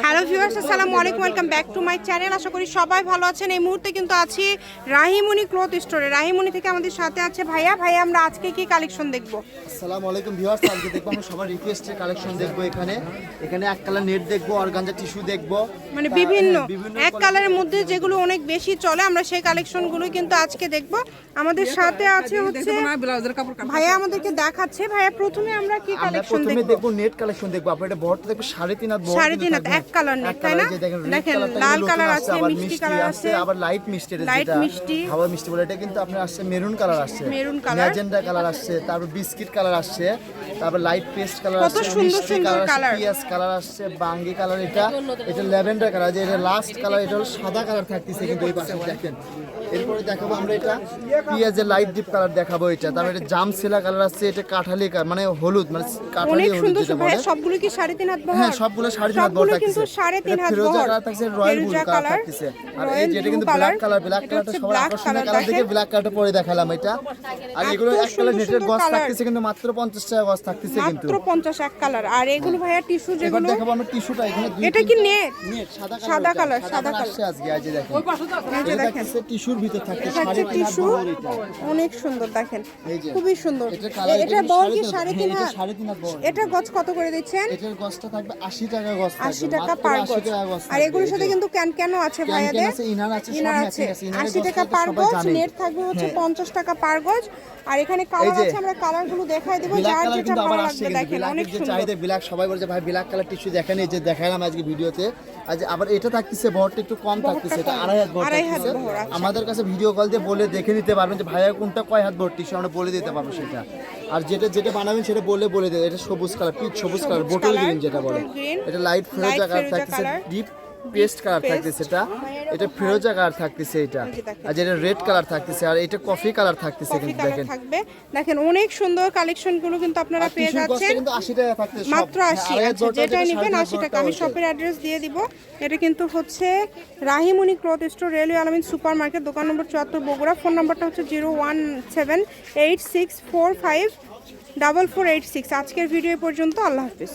Hello viewers আসসালামু আলাইকুম welcome back to my channel আশা করি সবাই ভালো আছেন। এই মুহূর্তে কিন্তু আছি রাহিমুনি ক্লথ স্টোরে রাহিমণি থেকে আমাদের সাথে আছে ভাইয়া। ভাইয়া আমরা আজকে কি কালেকশন দেখব? আসসালামু আলাইকুম ভিউয়ার্স আজকে দেখব আমরা সবার রিকোয়েস্টের কালেকশন দেখব এখানে। এখানে এক কালার নেট দেখব অর্গানজা টিস্যু দেখব। মানে বিভিন্ন হ্যাঁ, এক কালারের মধ্যে যেগুলো অনেক বেশি চলে আমরা সেই কালেকশনগুলো কিন্তু আজকে দেখব। আমাদের সাথে আছে হচ্ছে ভাইয়া আমাদেরকে দেখাচ্ছে। ভাইয়া প্রথমে আমরা কি কালেকশন প্রথমে দেখব? দেখব নেট কালেকশন দেখব। আপনার এটা বড়টা দেখব সাড়ে তিন হাত বড় সাড়ে কিন্তু তিন হাত, কালার নেট, তাই না? দেখেন লাল কালার আছে, মিষ্টি কালার আছে আবার লাইট মিষ্টি লাইট মিষ্টি। মিষ্টি বলে এটা কিন্তু আপনার আসছে মেরুন কালার আসছে মেরুন কালার। ম্যাজেন্ডা কালার আসছে তারপর বিস্কিট কালার আসছে তারপর লাইট পেস্ট কালার কত সুন্দর সুন্দর কালার কালার। কালার আসছে বাঙ্গি কালার এটা এটা ল্যাভেন্ডার কালার যে এটা লাস্ট কালার এটা হলো সাদা কালার থাকতেছে কিন্তু এই পাশে দেখেন এরপরে দেখাবো আমরা এটা পিঁয়াজের লাইট ডিপ কালার দেখাবো এটা তারপর এটা জাম সেলা কালার আছে এটা কাঠালি কালার মানে হলুদ মানে কাঠালি হলুদ যেটা বলে সবগুলো কি সাড়ে তিন হাত হ্যাঁ সবগুলো সাড়ে তিন হাত বড় কিন্তু সাড়ে তিন হাত বহর। ফিরোজা কালার আর এই যেটা কিন্তু ব্ল্যাক কালার ব্ল্যাক এটা কালারটা হচ্ছে সবার আকর্ষণীয় কালার, কালার দেখে ব্ল্যাক কালারটা পরে দেখালাম এটা। আর এগুলো এক কালার গস থাকতেছে কিন্তু মাত্র 50 টাকা গস থাকতেছে কিন্তু। মাত্র পঞ্চাশ এক কালার আর এগুলো ভাইয়া টিস্যু যেগুলো দেখাবো আমরা টিস্যুটা এখানে দুই এটা কি নেট নেট সাদা কালার সাদা কালার, আজকে আজ দেখেন। এই যে এটা দেখেন। টিস্যুর ভিতর হচ্ছে সাড়ে তিন হাত টিস্যু বহর এটা। অনেক সুন্দর দেখেন। খুবই সুন্দর। এটা বহর কি সাড়ে তিন হাত? সাড়ে তিন হাত? এটা গছ কত করে দিচ্ছেন? এটার গসটা থাকবে 80 টাকা গস থাকবে আশি টাকা পার গজ আর এগুলোর সাথে কিন্তু ক্যান ক্যানও আছে ভাইয়াদের। ইনার আছে, আশি টাকা পার গজ নেট থাকবে হচ্ছে হ্যাঁ। পঞ্চাশ টাকা পার গজ আর এখানে কালার আছে আমরা কালারগুলো দেখাই দেবো যার যেটা ভালো লাগবে দেখেন অনেক সুন্দর। ব্ল্যাক সবাই বলছে ভাই ব্ল্যাক কালার টিস্যু দেখেন এই যে দেখালাম আজকে ভিডিওতে। আজ আবার এটা থাকতেছে বহরটা একটু কম থাকতেছে এটা আড়াই হাত আচ্ছা। আমাদের কাছে ভিডিও কল দিয়ে বলে দেখে নিতে পারবেন যে ভাইয়া কোনটা কয় হাত বহর টিস্যু আমরা বলে দিতে পারব সেটা। আর যেটা যেটা বানাবেন সেটা বলে বলে দেবে। এটা সবুজ কালার পিচ সবুজ কালার বোটল গ্রিন যেটা বলে। এটা লাইট ফেরোজা কালার থাকতেছে ডিপ পেস্ট কালার থাকতেছে এটা। এটা ফেরোজা কালার থাকতেছে এটা। আর যেটা রেড কালার থাকতেছে আর এটা কফি কালার থাকতেছে কিন্তু দেখেন। থাকবে। দেখেন অনেক সুন্দর কালেকশনগুলো কিন্তু আপনারা পেয়ে যাচ্ছেন। কিন্তু 80 টাকা থাকতেছে। মাত্র হ্যাঁ, আশি। আড়াই হাত আচ্ছা যেটা নেবেন সাড়ে আশি তিন টাকা। আমি শপের অ্যাড্রেস দিয়ে দিব। এটা কিন্তু হচ্ছে Rahimoni cloth store railway Almin super market দোকান নম্বর চুয়াত্তর বগুড়া। ফোন নাম্বারটা হচ্ছে zero one seven eight six four five double four eight six. আজকের ভিডিও পর্যন্ত আল্লাহ হাফিজ।